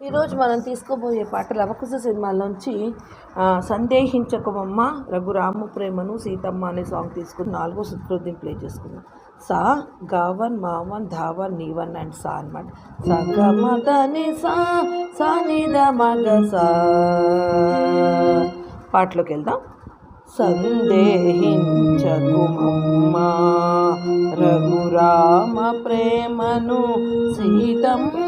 ఈరోజు మనం తీసుకోబోయే పాట లవకుశ సినిమాలోంచి ఆ, సందేహించకమమ్మ రఘురాము ప్రేమను సీతమ్మ అనే సాంగ్ తీసుకుని నాలుగో శుక్రదిం ప్లే చేసుకుందాం. సా గావన్ మావన్ ధావన్ నీవన్ అండ్ సా అనమాట సా గ మ ని సా సా ని ద సా. పాటలోకి వెళ్దాం. సందేహించకుమమ్మా రఘురామ ప్రేమను సీతమ్మ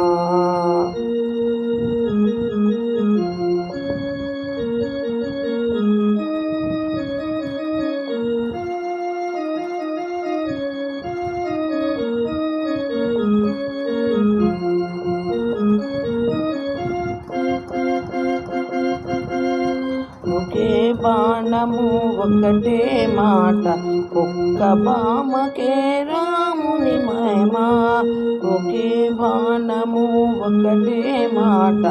ఒకటే బాణము ఒకటే మాట. ఒక్క బామకే రాముని మహిమా. ఒకే బాణము ఒకటే మాట.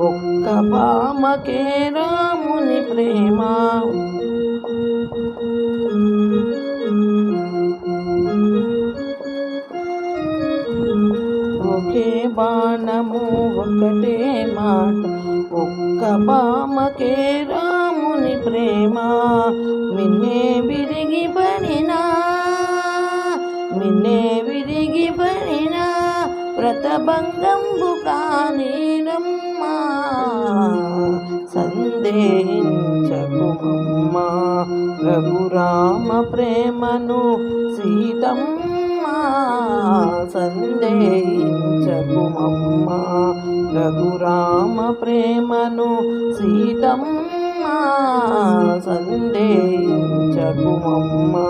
ఒక్క బామకే రాముని ప్రేమ. ఒకే బాణము ఒకటే మాట. ఒక్క బామకే రా ప్రేమ మిన్నే విరిగి పడినా మిన్నే విరిగి పడినా వ్రతభంగంబు కానీరమ్మా సందేహించకుమమ్మా రఘురామ ప్రేమను సీతమ్మా సందేహించకుమమ్మా రఘురామ ప్రేమను సీతమ్మా. సందేహించకుమమ్మా.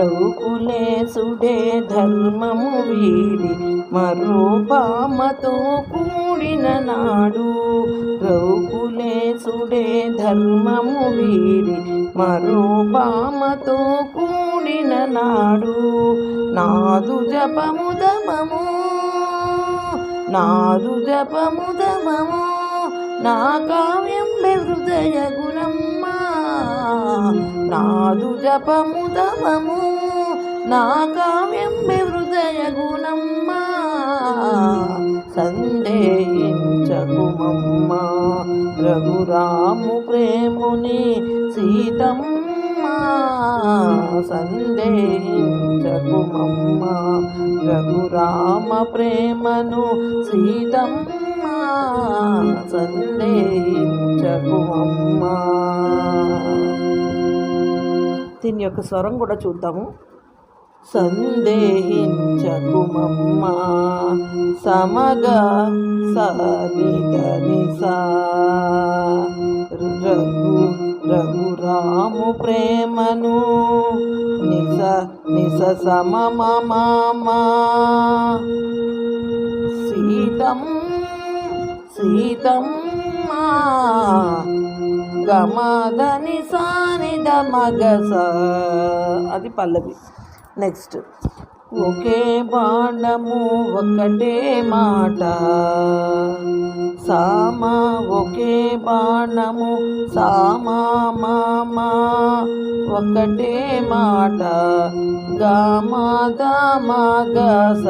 రఘుకులేసుడే ధర్మము వీడి మరూపామతో కూడిన నాడు రఘుకులేసుడే ధర్మము వీరి. మరూపామతో కూడిన నాడు నాదు జపముదమము నాదు జపముదమము నా కావ్యం హృదయ గుణమ్మా నాదు జపముదమము నా కావ్యం హృదయ గుణమ్మా. సందేహించకుమమ్మా. రఘురాము ప్రేముని సీతమ్మ. సందేహించకుమమ్మా. రఘురామ ప్రేమను సీతమ్మ. సందేహించకుమమ్మా. దీని యొక్క స్వరం కూడా చూద్దాము. సందేహించకుమమ్మా. సమగా సరిదనిసా. రఘు రఘురాము ప్రేమను నిస నిస సమమమా సీతం సీతం గమదని సానిద మగస. అది పల్లవి. నెక్స్ట్. ఒకే బాణము ఒకటే మాట. సామా ఒకే బాణము సామా మామా ఒకటే మాట. దామా గస.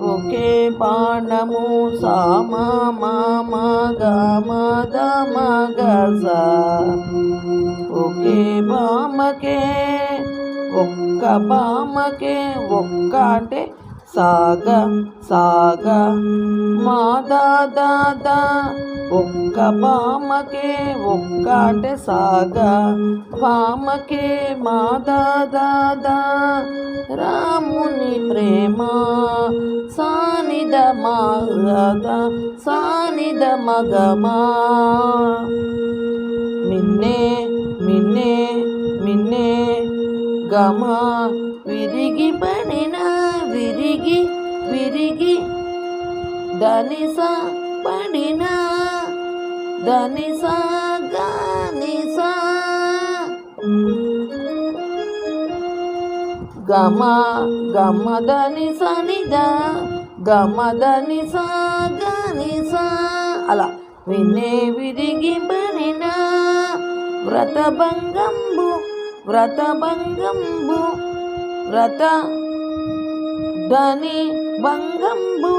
ఒకే బాణము సామా మామా గామా గామాద గస. ఒకే బామకే ఒక్క బామకే ఒక్క అంటే సాగ సాగ. మా దాదా ఒక్క బామకే ఒక్క అంటే సాగ. బామకే మా దాదా రాముని ప్రేమ సానిద మగద సానిద మగమా. మిన్నే మిన్నే గమా విరిగి పడిన విరిగి ధనిస పడిన ధనిస గనిస గమ గమ దనిస నిద గమ దనిస గనిస అలా. వినే విరిగి పడిన వ్రతభంగంబు వ్రతభంగంబు వ్రత ధని భంగంబు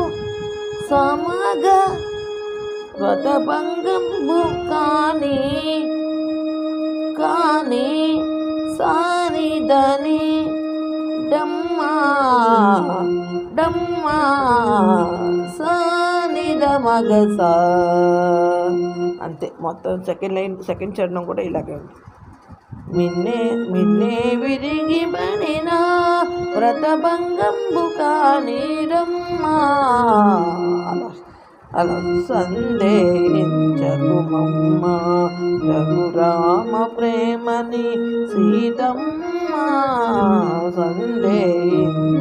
సమగ వ్రతభంగంబు కాని కాని సాని ధని డమ్మా డమ్మా సాని మగ సా అంతే మొత్తం సెకండ్ లైన్ సెకండ్ చరణం కూడా ఇలాగే ఉంది మిన్నే మిన్నే విరిగి పడిన వ్రతభంగంబు కానీరమ్మా. అలా అలా రఘురామ ప్రేమని సీతమ్మ సందేహించకుమమ్మ